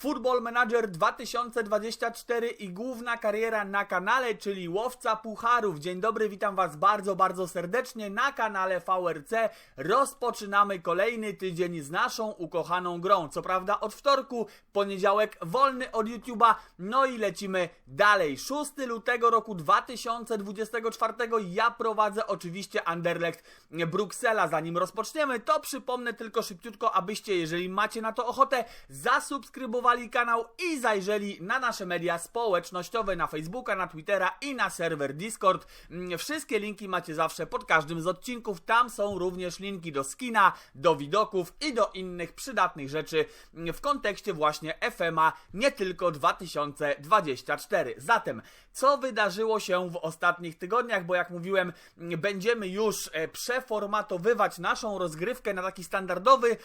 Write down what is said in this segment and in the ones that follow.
Football Manager 2024 i główna kariera na kanale, czyli łowca pucharów. Dzień dobry, witam Was bardzo, bardzo serdecznie na kanale VRC. Rozpoczynamy kolejny tydzień z naszą ukochaną grą. Co prawda od wtorku, poniedziałek wolny od YouTube'a, no i lecimy dalej. 6 lutego roku 2024 ja prowadzę oczywiście Anderlecht Bruksela. Zanim rozpoczniemy, to przypomnę tylko szybciutko, abyście, jeżeli macie na to ochotę, zasubskrybowali kanał i zajrzeli na nasze media społecznościowe, na Facebooka, na Twittera i na serwer Discord. Mm, Wszystkie linki macie zawsze pod każdym z odcinków. Tam są również linki do skina, do widoków i do innych przydatnych rzeczy mm, w kontekście właśnie FMA, nie tylko 2024. Zatem, co wydarzyło się w ostatnich tygodniach, bo jak mówiłem, mm, będziemy już e, przeformatowywać naszą rozgrywkę na taki standardowy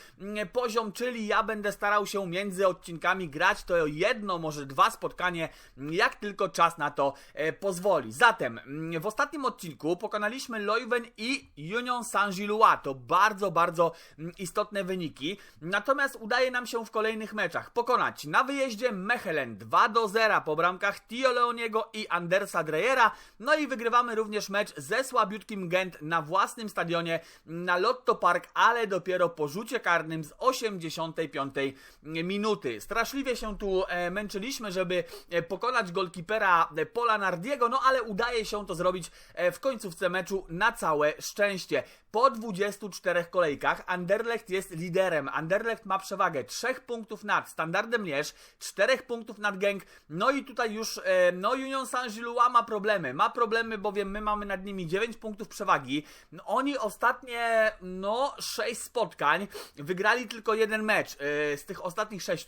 poziom, czyli ja będę starał się między odcinkami grać to jedno, może dwa spotkanie, jak tylko czas na to e, pozwoli. Zatem, mm, w ostatnim odcinku pokonaliśmy Leuven i Union Saint-Gillois. To bardzo, bardzo mm, istotne wyniki. Natomiast udaje nam się w kolejnych meczach pokonać na wyjeździe Mechelen 2 do 0 po bramkach Tio Leoniego i Andersa Dreyera. No i wygrywamy również mecz ze słabiutkim Gent na własnym stadionie na Lotto Park, ale dopiero po rzucie karnym z 85 minuty. Straszliwie się tu e, męczyliśmy, żeby e, pokonać golkipera e, Pola Nardiego, no ale udaje się to zrobić w końcówce meczu na całe szczęście. Po 24 kolejkach Anderlecht jest liderem. Anderlecht ma przewagę 3 punktów nad Standardem Lierz, 4 punktów nad Genk. No i tutaj już e, no Union Saint-Gillois ma problemy. Ma problemy, bowiem my mamy nad nimi 9 punktów przewagi. No, oni ostatnie no 6 spotkań wygrali tylko jeden mecz e, z tych ostatnich 6.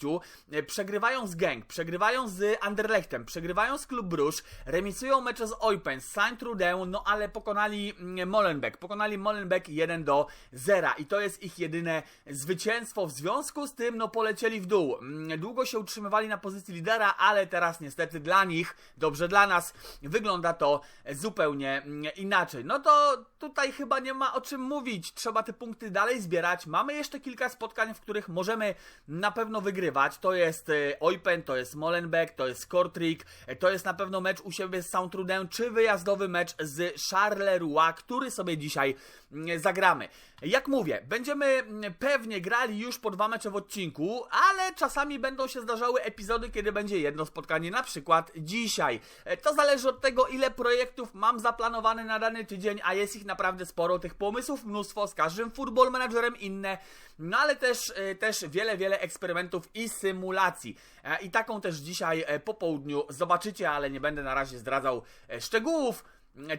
E, przegrywają z Genk, przegrywają z Anderlechtem, przegrywają z Klub Bruges, remisują mecze z Eupen, z Saint-Trudel, no ale pokonali mm, Molenbeek. Pokonali Molenbeek 1 do 0 i to jest ich jedyne zwycięstwo. W związku z tym no polecieli w dół. Mm, Długo się utrzymywali na pozycji lidera, ale teraz niestety dla nich, dobrze dla nas, wygląda to zupełnie mm, inaczej. No to tutaj chyba nie ma o czym mówić. Trzeba te punkty dalej zbierać. Mamy jeszcze kilka spotkań, w których możemy na pewno wygrywać. To jest e, Eupen, to jest Molenbeek, to jest Kortrijk, e, to jest na pewno mecz u siebie z Saint-Trudem, czy wyjazdowy mecz z Charleroi, który sobie dzisiaj mm, zagramy. Jak mówię, będziemy mm, pewnie grali już po dwa mecze w odcinku, ale czasami będą się zdarzały epizody, kiedy będzie jedno spotkanie, na przykład dzisiaj. E, To zależy od tego, ile projektów mam zaplanowane na dany tydzień, a jest ich naprawdę sporo, tych pomysłów mnóstwo, z każdym football managerem inne, no ale też, e, też wiele, wiele eksperymentów i symulacji. E, I taką też dzisiaj po południu zobaczycie, ale nie będę na razie zdradzał szczegółów.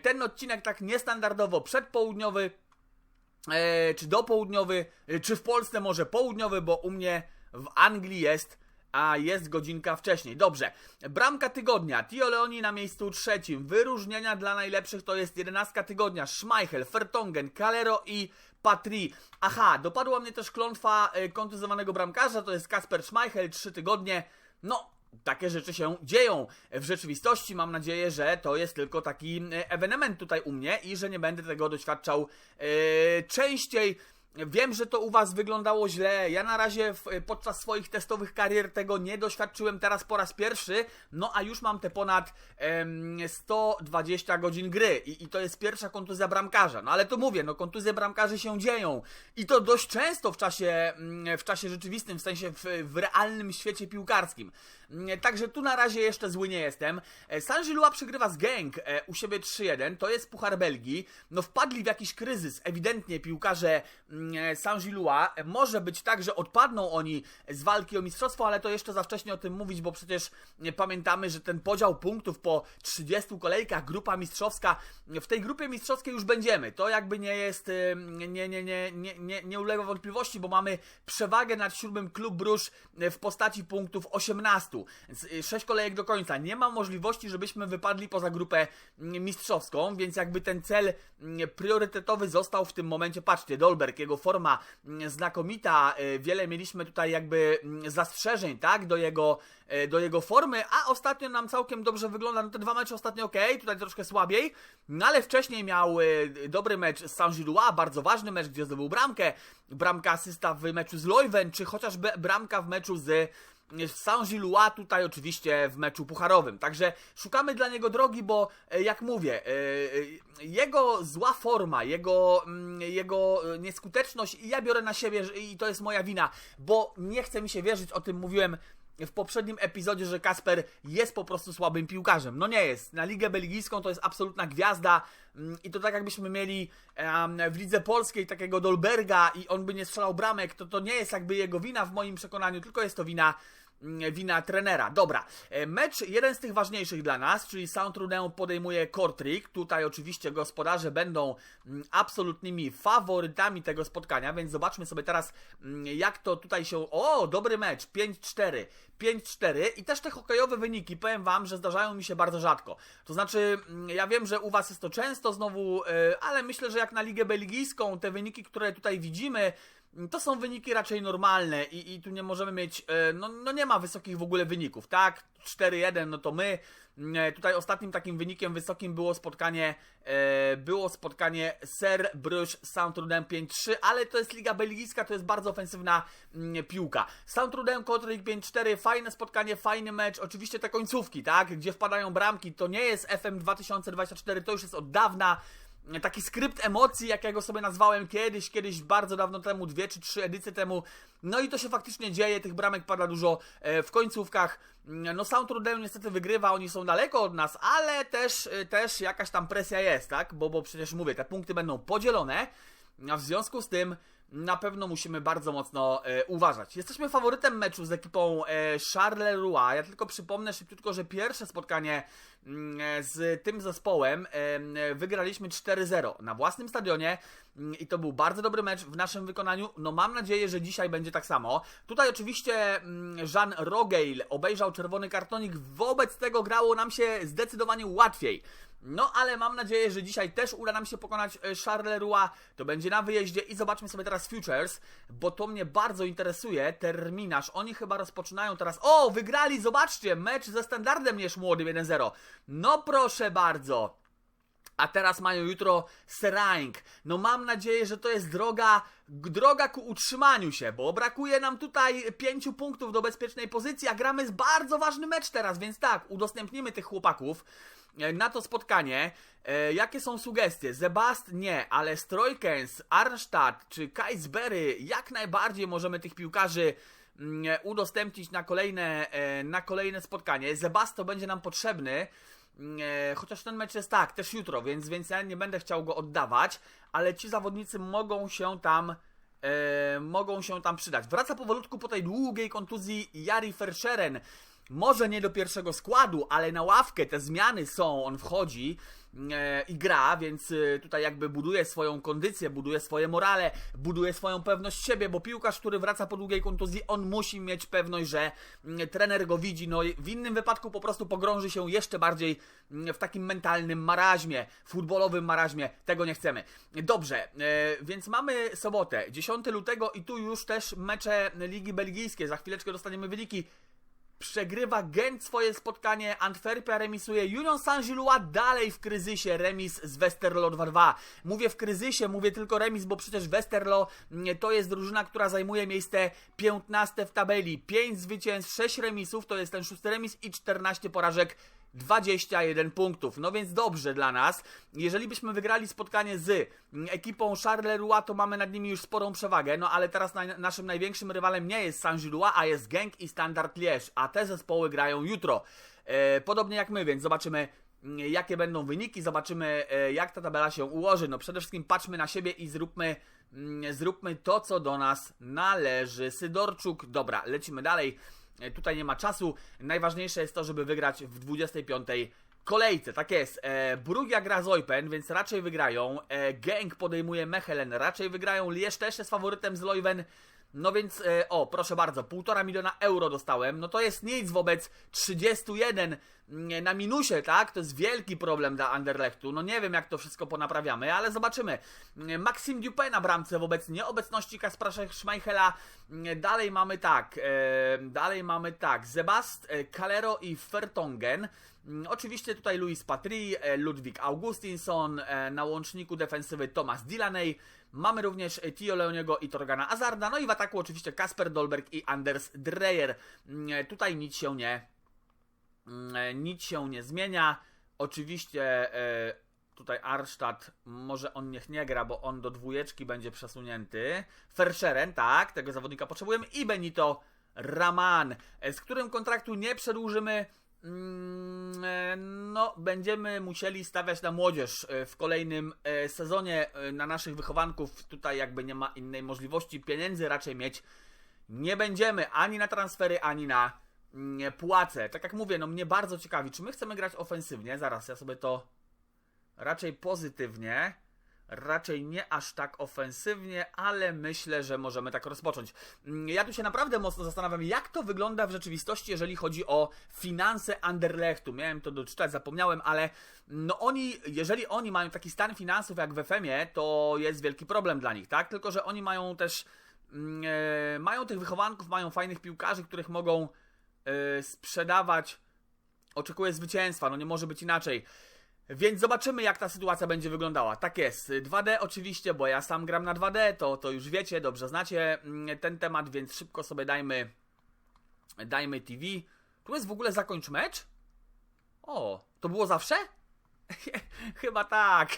Ten odcinek tak niestandardowo przedpołudniowy, czy dopołudniowy, e, czy w Polsce może południowy, bo u mnie w Anglii jest, a jest godzinka wcześniej. Dobrze, bramka tygodnia, Tio Leoni na miejscu trzecim, wyróżnienia dla najlepszych to jest jedenastka tygodnia, Schmeichel, Fertongen, Calero i Patri. Aha, dopadła mnie też klątwa e, kontuzowanego bramkarza, to jest Kasper Schmeichel, trzy tygodnie, no takie rzeczy się dzieją w rzeczywistości. Mam nadzieję, że to jest tylko taki e, ewenement tutaj u mnie i że nie będę tego doświadczał e, częściej. Wiem, że to u Was wyglądało źle. Ja na razie w, podczas swoich testowych karier tego nie doświadczyłem teraz po raz pierwszy. No a już mam te ponad em, 120 godzin gry I, i to jest pierwsza kontuzja bramkarza. No ale to mówię, no kontuzje bramkarzy się dzieją i to dość często w czasie, mm, w czasie rzeczywistym, w sensie w, w realnym świecie piłkarskim. Mm, Także tu na razie jeszcze zły nie jestem. E, Saint-Gillois przegrywa z Genk e, u siebie 3-1. To jest Puchar Belgii. No wpadli w jakiś kryzys. Ewidentnie piłkarze Saint-Gillois. E, Może być tak, że odpadną oni z walki o mistrzostwo, ale to jeszcze za wcześnie o tym mówić, bo przecież e, pamiętamy, że ten podział punktów po 30 kolejkach, grupa mistrzowska, w tej grupie mistrzowskiej już będziemy. To jakby nie jest, e, nie, nie, nie, nie, nie, nie ulega wątpliwości, bo mamy przewagę nad siódmym klub Brusz w postaci punktów 18. 6 kolejek do końca. Nie ma możliwości, żebyśmy wypadli poza grupę mm, mistrzowską, więc jakby ten cel mm, priorytetowy został w tym momencie. Patrzcie, Dolberg, jego forma mm, znakomita. e, Wiele mieliśmy tutaj jakby mm, zastrzeżeń, tak, do jego, e, do jego formy, a ostatnio nam całkiem dobrze wygląda. No te dwa mecze ostatnio ok, tutaj troszkę słabiej, no ale wcześniej miał e, dobry mecz z Saint-Gillois, bardzo ważny mecz, gdzie zdobył bramkę, bramka asysta w meczu z Leuven, czy chociażby bramka w meczu z Saint-Gillois, tutaj oczywiście w meczu pucharowym. Także szukamy dla niego drogi, bo e, jak mówię, e, e, jego zła forma, jego, mm, jego nieskuteczność ja biorę na siebie i to jest moja wina, bo nie chce mi się wierzyć, o tym mówiłem w poprzednim epizodzie, że Kasper jest po prostu słabym piłkarzem. No nie jest. Na Ligę Belgijską to jest absolutna gwiazda mm, i to tak jakbyśmy mieli w Lidze Polskiej takiego Dolberga i on by nie strzelał bramek, to to nie jest jakby jego wina w moim przekonaniu, tylko jest to wina wina trenera. Dobra, e, mecz jeden z tych ważniejszych dla nas, czyli Soundtrudem podejmuje Kortrik. Tutaj oczywiście gospodarze będą mm, absolutnymi faworytami tego spotkania, więc zobaczmy sobie teraz mm, jak to tutaj się... O, dobry mecz, 5-4. 5-4 i też te hokejowe wyniki, powiem Wam, że zdarzają mi się bardzo rzadko. To znaczy, ja wiem, że u Was jest to często znowu, e, ale myślę, że jak na Ligę Belgijską, te wyniki, które tutaj widzimy, to są wyniki raczej normalne i, i tu nie możemy mieć, e, no, no nie ma wysokich w ogóle wyników, tak? 4-1, no to my. E, tutaj ostatnim takim wynikiem wysokim było spotkanie, e, było spotkanie Ser Bruges Soundtrudem 5-3, ale to jest Liga Belgijska, to jest bardzo ofensywna piłka. Soundtrudem Kotrik 5-4, fajne spotkanie, fajny mecz, oczywiście te końcówki, tak? Gdzie wpadają bramki, to nie jest FM 2024, to już jest od dawna taki skrypt emocji, jakiego sobie nazwałem kiedyś, kiedyś bardzo dawno temu, dwie czy trzy edycje temu. No i to się faktycznie dzieje, tych bramek pada dużo e, w końcówkach. No Sound Trudem niestety wygrywa, oni są daleko od nas, ale też, e, też jakaś tam presja jest, tak? Bo, bo przecież mówię, te punkty będą podzielone, a w związku z tym na pewno musimy bardzo mocno e, uważać. Jesteśmy faworytem meczu z ekipą e, Charleroi. Ja tylko przypomnę szybciutko, że pierwsze spotkanie mm, e, z tym zespołem e, wygraliśmy 4-0 na własnym stadionie mm, i to był bardzo dobry mecz w naszym wykonaniu. No mam nadzieję, że dzisiaj będzie tak samo. Tutaj oczywiście mm, Jean Rogeil obejrzał czerwony kartonik, wobec tego grało nam się zdecydowanie łatwiej. No ale mam nadzieję, że dzisiaj też uda nam się pokonać e, Charleroi. To będzie na wyjeździe i zobaczmy sobie teraz Futures, bo to mnie bardzo interesuje. Terminarz. Oni chyba rozpoczynają teraz. O, wygrali, zobaczcie, mecz ze standardem Młodym 1-0. No proszę bardzo. A teraz mają jutro Seraing. No mam nadzieję, że to jest droga, droga ku utrzymaniu się, bo brakuje nam tutaj pięciu punktów do bezpiecznej pozycji, a gramy z bardzo ważny mecz teraz, więc tak, udostępnimy tych chłopaków. E, na to spotkanie. E, jakie są sugestie? Zebast nie, ale Strojkens, Arnstadt czy Kaisbery jak najbardziej możemy tych piłkarzy mm, e, udostępnić na kolejne, na kolejne spotkanie. Zebast to będzie nam potrzebny. Mm, chociaż ten mecz jest tak, też jutro, więc, więc ja nie będę chciał go oddawać, ale ci zawodnicy mogą się tam e, mogą się tam przydać. Wraca powolutku po tej długiej kontuzji Jari Verscheren. Może nie do pierwszego składu, ale na ławkę te zmiany są, on wchodzi e, i gra, więc e, tutaj jakby buduje swoją kondycję, buduje swoje morale, buduje swoją pewność siebie, bo piłkarz, który wraca po długiej kontuzji, on musi mieć pewność, że mm, trener go widzi, no w innym wypadku po prostu pogrąży się jeszcze bardziej mm, w takim mentalnym maraźmie, futbolowym maraźmie, tego nie chcemy. Dobrze, e, więc mamy sobotę, 10 lutego i tu już też mecze Ligi Belgijskie, za chwileczkę dostaniemy wyniki Przegrywa Gent swoje spotkanie, Antwerpia remisuje, Union Saint-Gillois dalej w kryzysie, remis z Westerlo 2-2. Mówię w kryzysie, mówię tylko remis, bo przecież Westerlo mm, to jest drużyna, która zajmuje miejsce 15 w tabeli. 5 zwycięstw, 6 remisów, to jest ten szósty remis i 14 porażek 21 punktów. No więc dobrze dla nas. Jeżeli byśmy wygrali spotkanie z ekipą Charleroi, to mamy nad nimi już sporą przewagę. No ale teraz na, naszym największym rywalem nie jest Saint-Gillois, a jest Genk i Standard Liège. A te zespoły grają jutro. E, podobnie jak my, więc zobaczymy jakie będą wyniki, zobaczymy e, jak ta tabela się ułoży. No przede wszystkim patrzmy na siebie i zróbmy mm, zróbmy to, co do nas należy. Sydorczuk, dobra, lecimy dalej. E, tutaj nie ma czasu. Najważniejsze jest to, żeby wygrać w 25 kolejce. Tak jest. E, Brugia gra z Oipen, więc raczej wygrają. E, podejmuje Mechelen, raczej wygrają. Liesz też jest faworytem z Leuven. No więc, e, o, proszę bardzo, półtora miliona euro dostałem. No to jest nic wobec 31 mm, na minusie, tak? To jest wielki problem dla Anderlechtu. No nie wiem, jak to wszystko ponaprawiamy, ale zobaczymy. Mm, Maxim Dupé na bramce wobec nieobecności Kaspra Schmeichela. Mm, dalej mamy tak, e, dalej mamy tak, Zebast, e, Calero i Fertongen. Oczywiście tutaj Luis Patry, Ludwik Augustinson, na łączniku defensywy Thomas Delaney. Mamy również e, Tio Leoniego i Torgana Azarda. No i w ataku oczywiście Kasper Dolberg i Anders Dreyer. Mm, e, Tutaj nic się nie, mm, e, nic się nie zmienia. Oczywiście tutaj Arstadt, może on niech nie gra, bo on do dwójeczki będzie przesunięty. Ferscheren, tak, tego zawodnika potrzebujemy. I Benito Raman, z którym kontraktu nie przedłużymy. Mm, e, No, będziemy musieli stawiać na młodzież e, w kolejnym e, sezonie na naszych wychowanków. Tutaj jakby nie ma innej możliwości. Pieniędzy raczej mieć nie będziemy ani na transfery, ani na mm, płace. Tak jak mówię, no mnie bardzo ciekawi, czy my chcemy grać ofensywnie. Zaraz ja sobie to raczej pozytywnie. Raczej nie aż tak ofensywnie, ale myślę, że możemy tak rozpocząć. Mm, Ja tu się naprawdę mocno zastanawiam, jak to wygląda w rzeczywistości, jeżeli chodzi o finanse Anderlechtu. Miałem to doczytać, zapomniałem, ale no oni, jeżeli oni mają taki stan finansów jak w FM-ie, to jest wielki problem dla nich, tak? Tylko, że oni mają też, mm, e, mają tych wychowanków, mają fajnych piłkarzy, których mogą e, sprzedawać. Oczekuję zwycięstwa, no nie może być inaczej. Więc zobaczymy, jak ta sytuacja będzie wyglądała. Tak jest. 2D oczywiście, bo ja sam gram na 2D, to, to już wiecie, dobrze znacie mm, ten temat, więc szybko sobie dajmy, dajmy TV. Tu jest w ogóle zakończ mecz? O, to było zawsze? Chyba tak.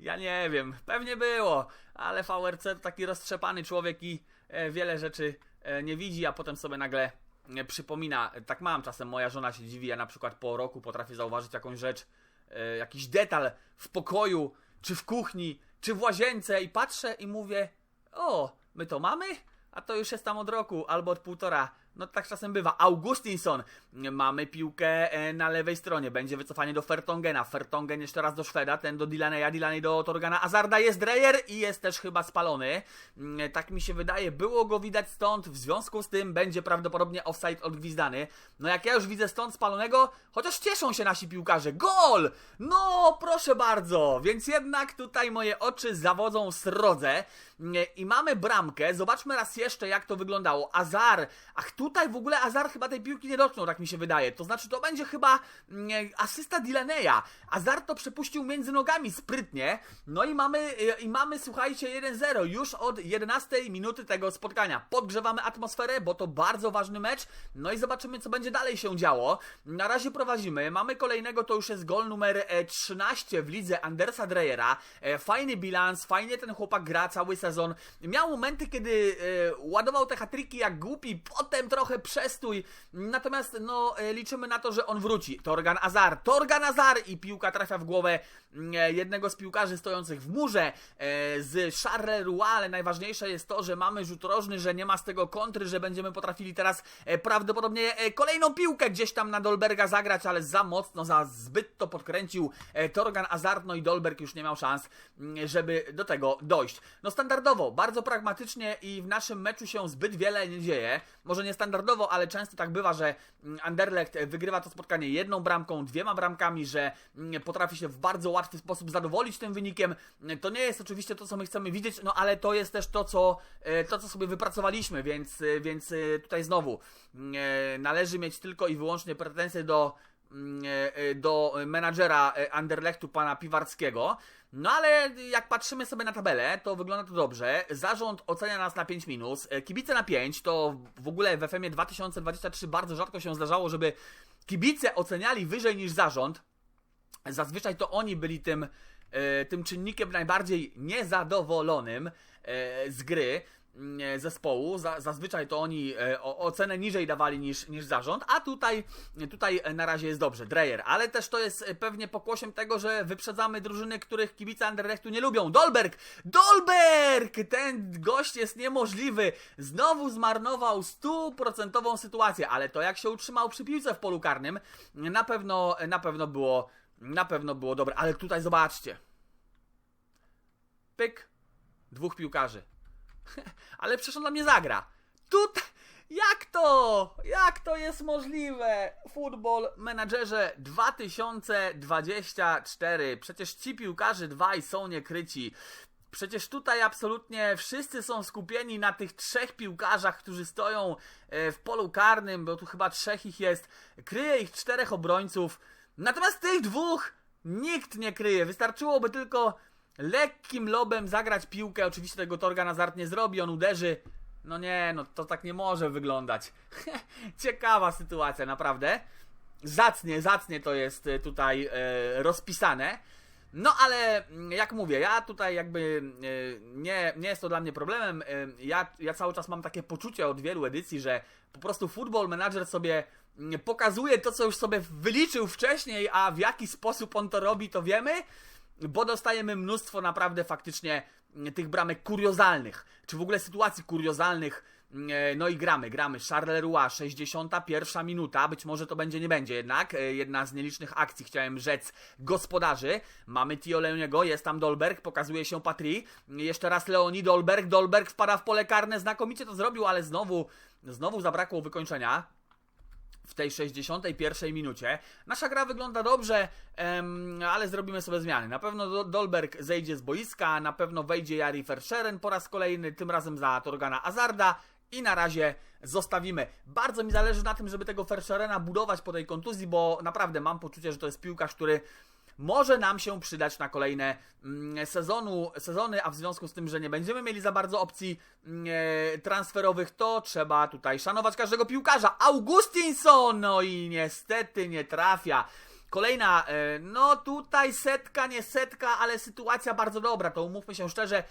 Ja nie wiem. Pewnie było. Ale VRC to taki roztrzepany człowiek i e, wiele rzeczy e, nie widzi, a potem sobie nagle e, przypomina. Tak mam czasem, moja żona się dziwi, ja na przykład po roku potrafię zauważyć jakąś rzecz, e, jakiś detal w pokoju, czy w kuchni, czy w łazience i patrzę i mówię, o, my to mamy? A to już jest tam od roku albo od półtora. No tak czasem bywa. Augustinson. Mamy piłkę e, na lewej stronie. Będzie wycofanie do Fertongena. Fertongen jeszcze raz do Szweda. Ten do Dilaneya. Dilaney do Torgana. Azarda jest Dreyer i jest też chyba spalony. Mm, Tak mi się wydaje. Było go widać stąd. W związku z tym będzie prawdopodobnie offside odgwizdany. No jak ja już widzę stąd spalonego, chociaż cieszą się nasi piłkarze. Gol! No proszę bardzo. Więc jednak tutaj moje oczy zawodzą srodze. Mm, I mamy bramkę. Zobaczmy raz jeszcze jak to wyglądało. Azar. Ach tutaj w ogóle Azar chyba tej piłki nie dotknął, tak mi się wydaje. To znaczy to będzie chyba mm, asysta Dilaneya. Azar to przepuścił między nogami sprytnie. No i mamy, i mamy słuchajcie 1-0 już od 11 minuty tego spotkania. Podgrzewamy atmosferę, bo to bardzo ważny mecz. No i zobaczymy co będzie dalej się działo. Na razie prowadzimy. Mamy kolejnego, to już jest gol numer e, 13 w lidze Andersa Dreyera. E, Fajny bilans, fajnie ten chłopak gra cały sezon. Miał momenty, kiedy e, ładował te hatryki jak głupi, potem trochę przestój. Natomiast no e, liczymy na to, że on wróci. Torgan Azar, Torgan Azar i piłka trafia w głowę mm, e, jednego z piłkarzy stojących w murze e, z Charleroi, ale najważniejsze jest to, że mamy rzut rożny, że nie ma z tego kontry, że będziemy potrafili teraz prawdopodobnie kolejną piłkę gdzieś tam na Dolberga zagrać, ale za mocno, za zbyt to podkręcił Torgan Azar, no i Dolberg już nie miał szans, mm, żeby do tego dojść. No standardowo, bardzo pragmatycznie i w naszym meczu się zbyt wiele nie dzieje. Może nie standardowo, ale często tak bywa, że mm, Anderlecht e, wygrywa to spotkanie jedną bramką, dwiema bramkami, że mm, potrafi się w bardzo łatwy sposób zadowolić tym wynikiem. To nie jest oczywiście to, co my chcemy widzieć, no ale to jest też to, co, e, to, co sobie wypracowaliśmy, więc, e, więc tutaj znowu mm, należy mieć tylko i wyłącznie pretensje do mm, do menadżera e, Anderlechtu, pana Piwarskiego. No ale jak patrzymy sobie na tabelę, to wygląda to dobrze. Zarząd ocenia nas na 5 minus, e, kibice na 5, to w ogóle w FM 2023 bardzo rzadko się zdarzało, żeby kibice oceniali wyżej niż zarząd. Zazwyczaj to oni byli tym, e, tym czynnikiem najbardziej niezadowolonym e, z gry mm, zespołu. Za, zazwyczaj to oni e, ocenę niżej dawali niż, niż zarząd, a tutaj, tutaj e, na razie jest dobrze. Dreyer, ale też to jest e, pewnie pokłosiem tego, że wyprzedzamy drużyny, których kibice Anderlechtu nie lubią. Dolberg! Dolberg! Ten gość jest niemożliwy. Znowu zmarnował stuprocentową sytuację, ale to jak się utrzymał przy piłce w polu karnym, na pewno, na pewno było na pewno było dobre, ale tutaj zobaczcie. Pyk. Dwóch piłkarzy. ale przecież on dla mnie zagra. Tutaj. Jak to? Jak to jest możliwe? Football Menadżerze 2024. Przecież ci piłkarze dwaj są niekryci. Przecież tutaj absolutnie wszyscy są skupieni na tych trzech piłkarzach, którzy stoją e, w polu karnym, bo tu chyba trzech ich jest. Kryje ich czterech obrońców. Natomiast tych dwóch nikt nie kryje. Wystarczyłoby tylko lekkim lobem zagrać piłkę. Oczywiście tego Torga Nazart nie zrobi, on uderzy. No nie, no to tak nie może wyglądać. Ciekawa sytuacja, naprawdę. Zacnie, zacnie to jest e, tutaj e, rozpisane. No ale mm, jak mówię, ja tutaj jakby e, nie, nie jest to dla mnie problemem. E, ja, ja cały czas mam takie poczucie od wielu edycji, że po prostu Football Manager sobie mm, pokazuje to, co już sobie wyliczył wcześniej, a w jaki sposób on to robi, to wiemy, bo dostajemy mnóstwo naprawdę faktycznie mm, tych bramek kuriozalnych, czy w ogóle sytuacji kuriozalnych. E, No i gramy, gramy. Charleroi, 61 minuta. Być może to będzie, nie będzie jednak. E, Jedna z nielicznych akcji, chciałem rzec, gospodarzy. Mamy Tio Leoniego, jest tam Dolberg, pokazuje się Patry. Jeszcze raz Leoni, Dolberg. Dolberg wpada w pole karne, znakomicie to zrobił, ale znowu, znowu zabrakło wykończenia w tej 61 minucie. Nasza gra wygląda dobrze, em, ale zrobimy sobie zmiany. Na pewno Do- Dolberg zejdzie z boiska, na pewno wejdzie Jari Verscheren po raz kolejny, tym razem za Torgana Azarda i na razie zostawimy. Bardzo mi zależy na tym, żeby tego Verscherena budować po tej kontuzji, bo naprawdę mam poczucie, że to jest piłkarz, który może nam się przydać na kolejne mm, sezonu, sezony, a w związku z tym, że nie będziemy mieli za bardzo opcji mm, e, transferowych, to trzeba tutaj szanować każdego piłkarza. Augustinson! No i niestety nie trafia. Kolejna, e, no tutaj setka, nie setka, ale sytuacja bardzo dobra, to umówmy się szczerze.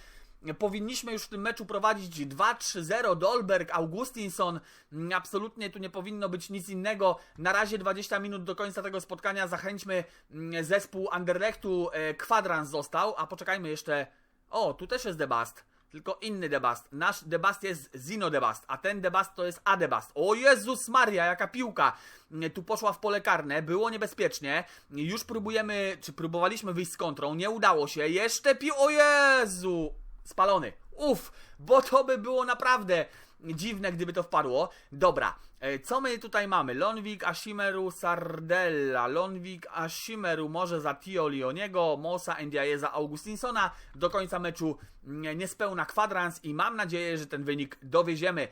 Powinniśmy już w tym meczu prowadzić 2-3-0. Dolberg, Augustinson. Mm, Absolutnie tu nie powinno być nic innego. Na razie 20 minut do końca tego spotkania. Zachęćmy mm, zespół Anderlechtu. E, Kwadrans został, a poczekajmy jeszcze. O, tu też jest Debast. Tylko inny Debast. Nasz Debast jest Zino Debast, a ten Debast to jest Adebast. O Jezus Maria, jaka piłka! Mm, Tu poszła w pole karne, było niebezpiecznie. Już próbujemy, czy próbowaliśmy wyjść z kontrą, nie udało się. Jeszcze pił... O Jezu! Spalony. Uff, bo to by było naprawdę dziwne, gdyby to wpadło. Dobra, e, co my tutaj mamy? Lonwik, Ashimeru, Sardella. Lonwik, Ashimeru może za Tio Lioniego, Mosa, Ndiaye Augustinsona. Do końca meczu niespełna kwadrans i mam nadzieję, że ten wynik dowieziemy.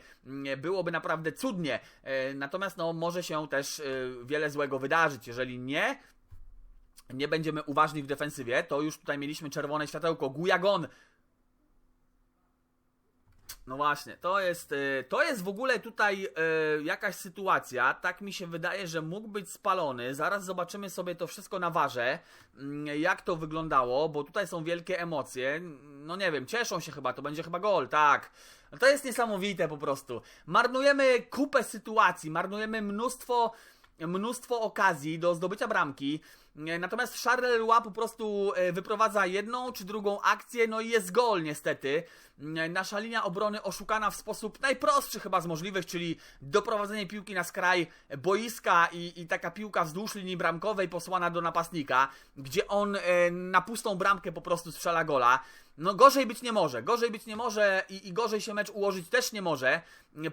Byłoby naprawdę cudnie. E, Natomiast no, może się też e, wiele złego wydarzyć. Jeżeli nie, nie będziemy uważni w defensywie, to już tutaj mieliśmy czerwone światełko. Gujagon no właśnie, to jest, y, to jest w ogóle tutaj y, jakaś sytuacja. Tak mi się wydaje, że mógł być spalony. Zaraz zobaczymy sobie to wszystko na warze, mm, jak to wyglądało, bo tutaj są wielkie emocje. No nie wiem, cieszą się chyba, to będzie chyba gol, tak. No to jest niesamowite po prostu. Marnujemy kupę sytuacji, marnujemy mnóstwo mnóstwo okazji do zdobycia bramki. E, Natomiast Charleroi po prostu wyprowadza jedną czy drugą akcję, no i jest gol niestety. Nasza linia obrony oszukana w sposób najprostszy chyba z możliwych, czyli doprowadzenie piłki na skraj boiska i, i taka piłka wzdłuż linii bramkowej posłana do napastnika, gdzie on e, na pustą bramkę po prostu strzela gola. No gorzej być nie może, gorzej być nie może i, i gorzej się mecz ułożyć też nie może.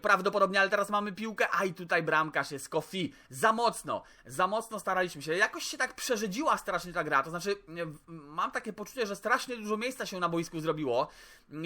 Prawdopodobnie, ale teraz mamy piłkę, a i tutaj bramkarz jest Kofi. Za mocno, za mocno staraliśmy się. Jakoś się tak przerzedziła strasznie ta gra, to znaczy mam takie poczucie, że strasznie dużo miejsca się na boisku zrobiło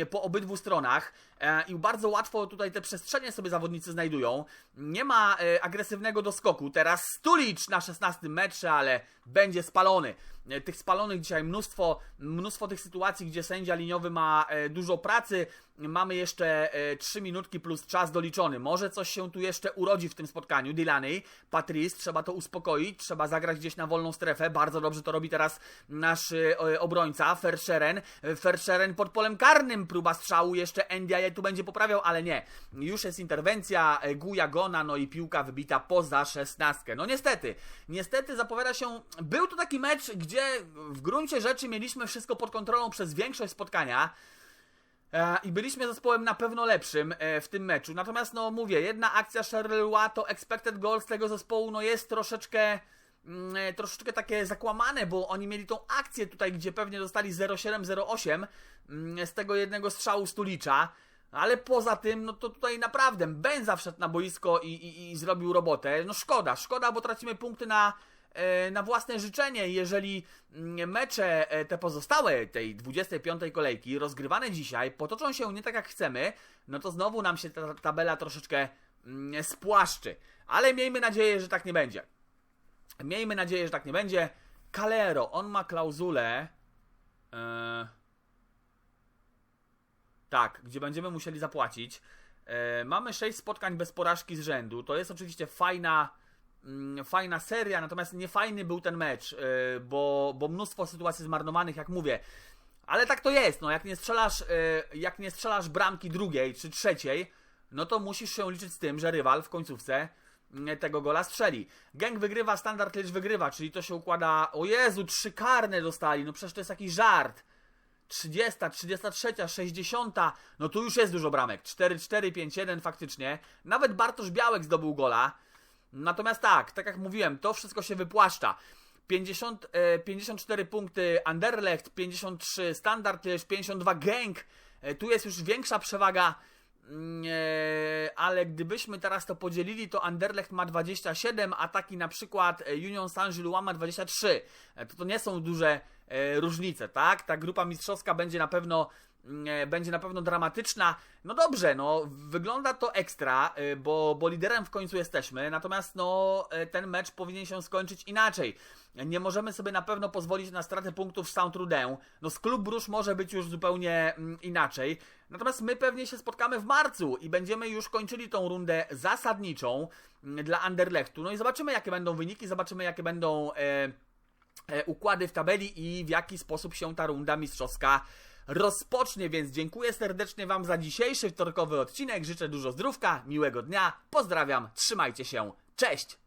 po obydwu stronach e, i bardzo łatwo tutaj te przestrzenie sobie zawodnicy znajdują. Nie ma e, agresywnego doskoku. Teraz Stulicz na 16 metrze, ale będzie spalony. E, Tych spalonych dzisiaj mnóstwo, mnóstwo tych sytuacji, gdzie sędzia liniowy ma e, dużo pracy. Mamy jeszcze e, 3 minutki plus czas doliczony. Może coś się tu jeszcze urodzi w tym spotkaniu. Delaney, Patrice, trzeba to uspokoić, trzeba zagrać gdzieś na wolną strefę. Bardzo dobrze to robi teraz nasz e, obrońca, Ferszeren. E, Ferszeren pod polem karnym, próba strzału, jeszcze Ndiaye tu będzie poprawiał, ale nie. Już jest interwencja e, Guja Gona, no i piłka wybita poza szesnastkę. No niestety, niestety zapowiada się, był to taki mecz, gdzie w gruncie rzeczy mieliśmy wszystko pod kontrolą przez większość spotkania. E, I byliśmy zespołem na pewno lepszym e, w tym meczu. Natomiast, no mówię, jedna akcja Charleroi to expected goals tego zespołu no jest troszeczkę mm, e, troszeczkę takie zakłamane, bo oni mieli tą akcję tutaj, gdzie pewnie dostali 0,7-0,8 mm, z tego jednego strzału Stulicza. Ale poza tym, no to tutaj naprawdę Benza wszedł na boisko i, i, i zrobił robotę. No szkoda, szkoda, bo tracimy punkty na, na własne życzenie. Jeżeli mm, mecze e, te pozostałe tej 25. kolejki rozgrywane dzisiaj potoczą się nie tak jak chcemy, no to znowu nam się ta tabela troszeczkę mm, spłaszczy. Ale miejmy nadzieję, że tak nie będzie. Miejmy nadzieję, że tak nie będzie. Calero, on ma klauzulę. e, tak, gdzie będziemy musieli zapłacić. E, mamy 6 spotkań bez porażki z rzędu. To jest oczywiście fajna, fajna seria, natomiast nie fajny był ten mecz, e, bo, bo mnóstwo sytuacji zmarnowanych, jak mówię. Ale tak to jest, no jak nie strzelasz, e, jak nie strzelasz bramki drugiej czy trzeciej, no to musisz się liczyć z tym, że rywal w końcówce mm, tego gola strzeli. Gang wygrywa, standard lecz wygrywa, czyli to się układa. O Jezu, trzy karne dostali, no przecież to jest jakiś żart. 30, 33, 60, no tu już jest dużo bramek. 4, 4, 5, 1 faktycznie. Nawet Bartosz Białek zdobył gola. Natomiast tak, tak jak mówiłem, to wszystko się wypłaszcza. 50, e, 54 punkty Anderlecht, 53 Standard, też 52 Genk. E, tu jest już większa przewaga, mm, e, ale gdybyśmy teraz to podzielili, to Anderlecht ma 27, a taki na przykład e, Union Saint-Gilloise ma 23. E, to, to nie są duże e, różnice, tak? Ta grupa mistrzowska będzie na pewno e, będzie na pewno dramatyczna. No dobrze, no wygląda to ekstra, e, bo, bo liderem w końcu jesteśmy, natomiast no e, ten mecz powinien się skończyć inaczej. Nie możemy sobie na pewno pozwolić na stratę punktów z Saint-Trudin. No z Klub Brusz może być już zupełnie mm, inaczej. Natomiast my pewnie się spotkamy w marcu i będziemy już kończyli tą rundę zasadniczą mm, dla Anderlechtu. No i zobaczymy jakie będą wyniki, zobaczymy jakie będą... E, e, układy w tabeli i w jaki sposób się ta runda mistrzowska rozpocznie, więc dziękuję serdecznie Wam za dzisiejszy wtorkowy odcinek, życzę dużo zdrówka, miłego dnia, pozdrawiam, trzymajcie się, cześć!